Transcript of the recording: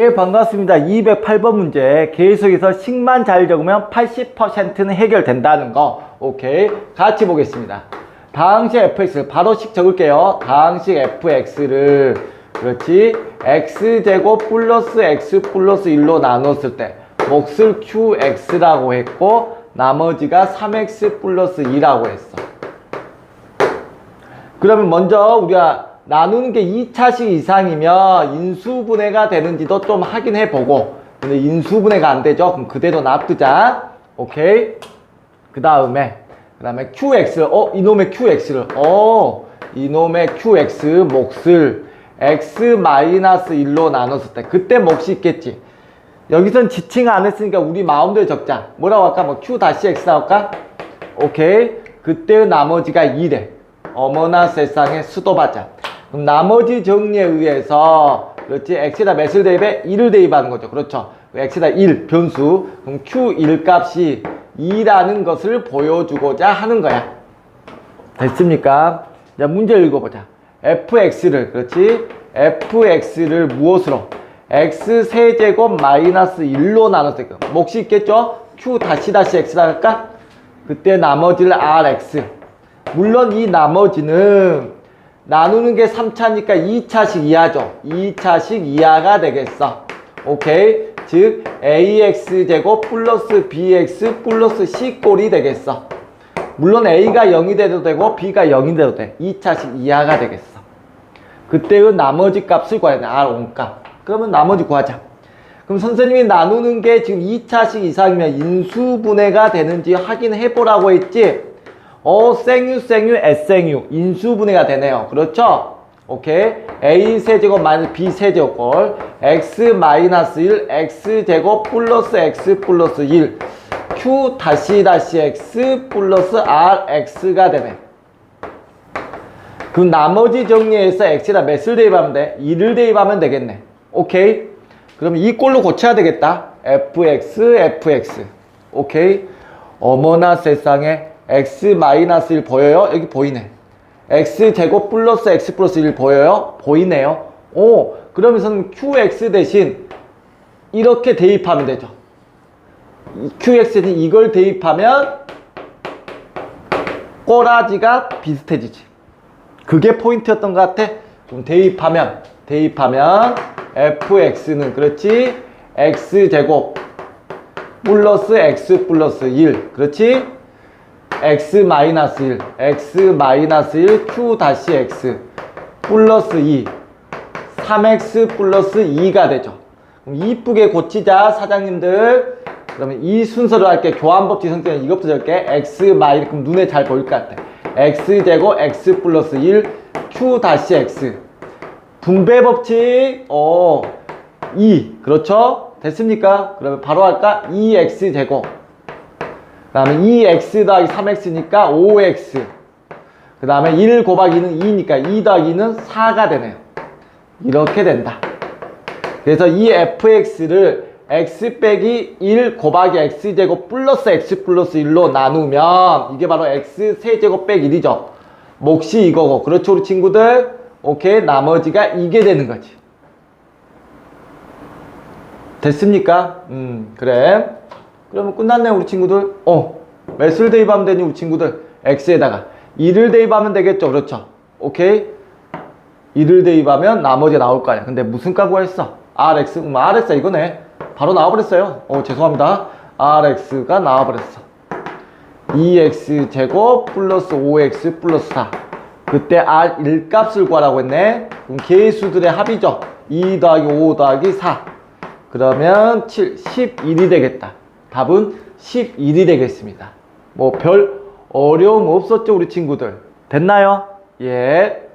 예, 반갑습니다. 208번 문제. 계속해서 식만 잘 적으면 80%는 해결된다는 거. 오케이. 같이 보겠습니다. 다항식 fx를 바로 식 적을게요. 다항식 fx를 그렇지. x제곱 플러스 x 플러스 1로 나눴을 때 몫을 qx라고 했고 나머지가 3x 플러스 2라고 했어. 그러면 먼저 우리가 나누는 게 2차식 이상이면 인수분해가 되는지도 좀 확인해 보고. 근데 인수분해가 안 되죠? 그럼 그대로 놔두자. 오케이? 그 다음에 그 다음에 qx 어 이놈의 qx를. 어 이놈의 qx 몫을 x-1로 나눴을 때 그때 몫이 있겠지. 여기선 지칭 안 했으니까 우리 마음대로 적자. 뭐라고 할까? 뭐 q 다시 x 할까? 오케이? 그때 나머지가 2래. 어머나 세상에 수도 받자 그럼 나머지 정리에 의해서 그렇지 x에다 몇을 대입해? 1을 대입하는 거죠 그렇죠 x에다 1 변수 그럼 q1 값이 2라는 것을 보여주고자 하는 거야 됐습니까? 자 문제 읽어보자 fx를 그렇지 fx를 무엇으로 x 세제곱 마이너스 1로 나눴을 때 몫이 있겠죠? q 다시 다시 x라 할까? 그때 나머지를 rx 물론 이 나머지는 나누는 게 3차니까 2차식 이하죠. 2차식 이하가 되겠어. 오케이. 즉 ax 제곱 플러스 bx 플러스 c 꼴이 되겠어. 물론 a가 0이 돼도 되고 b가 0이 돼도 돼. 2차식 이하가 되겠어. 그때의 나머지 값을 구해야 돼. r 온값. 그러면 나머지 구하자. 그럼 선생님이 나누는 게 지금 2차식 이상이면 인수분해가 되는지 확인해 보라고 했지. 어, 생유, 생유, S생유. 인수분해가 되네요. 그렇죠? 오케이. A 세제곱 마이너스 B 세제곱 X 마이너스 1, X 제곱 플러스 X 플러스 1. Q 다시 다시 X 플러스 R, X가 되네. 그 나머지 정리해서 X에다 몇을 대입하면 돼? 2를 대입하면 되겠네. 오케이. 그럼 이 꼴로 고쳐야 되겠다. fx, fx. 오케이. 어머나 세상에 x-1 보여요? 여기 보이네. x 제곱 플러스 x 플러스 1 보여요? 보이네요. 오, 그러면서는 qx 대신 이렇게 대입하면 되죠. qx 대신 이걸 대입하면 꼬라지가 비슷해지지. 그게 포인트였던 것 같아. 그럼 대입하면, 대입하면 fx는 그렇지. x제곱 플러스 x 플러스 1. 그렇지? X 마이너스 1, x 마이너스 1, q 다시 x 플러스 2, 3x 플러스 2가 되죠. 이쁘게 고치자 사장님들. 그러면 이 순서로 할게. 교환법칙 성격은 이것부터 적게 x 마이 그럼 눈에 잘 보일 것 같아. x 제곱 x 플러스 1, q 다시 x. 분배 법칙. 어. 2. 그렇죠? 됐습니까? 그러면 바로 할까? 2x 제곱. 그 다음에 2x 더하기 3x니까 5x 그 다음에 1 곱하기 2는 2니까 2 더하기 2는 4가 되네요. 이렇게 된다. 그래서 이 fx를 x 빼기 1 곱하기 x제곱 플러스 x 플러스 1로 나누면 이게 바로 x 세제곱 빼기 1이죠. 몫이 이거고. 그렇죠 우리 친구들? 오케이 나머지가 이게 되는 거지. 됐습니까? 음 그래 그러면 끝났네 우리 친구들? 어 몇을 대입하면 되니 우리 친구들? X에다가. 2를 대입하면 되겠죠 그렇죠? 오케이? 2를 대입하면 나머지 나올 거 아니야. 근데 무슨 값 구했어? Rx 음 rx 이거네. 바로 나와버렸어요. 어 죄송합니다. Rx가 나와버렸어. 2x 제곱 플러스 5x 플러스 4 그때 r 1값을 구하라고 했네. 그럼 개수들의 합이죠. 2 더하기 5 더하기 4 그러면 7, 11이 되겠다 답은 11이 되겠습니다. 뭐 별 어려움 없었죠, 우리 친구들? 됐나요? 예.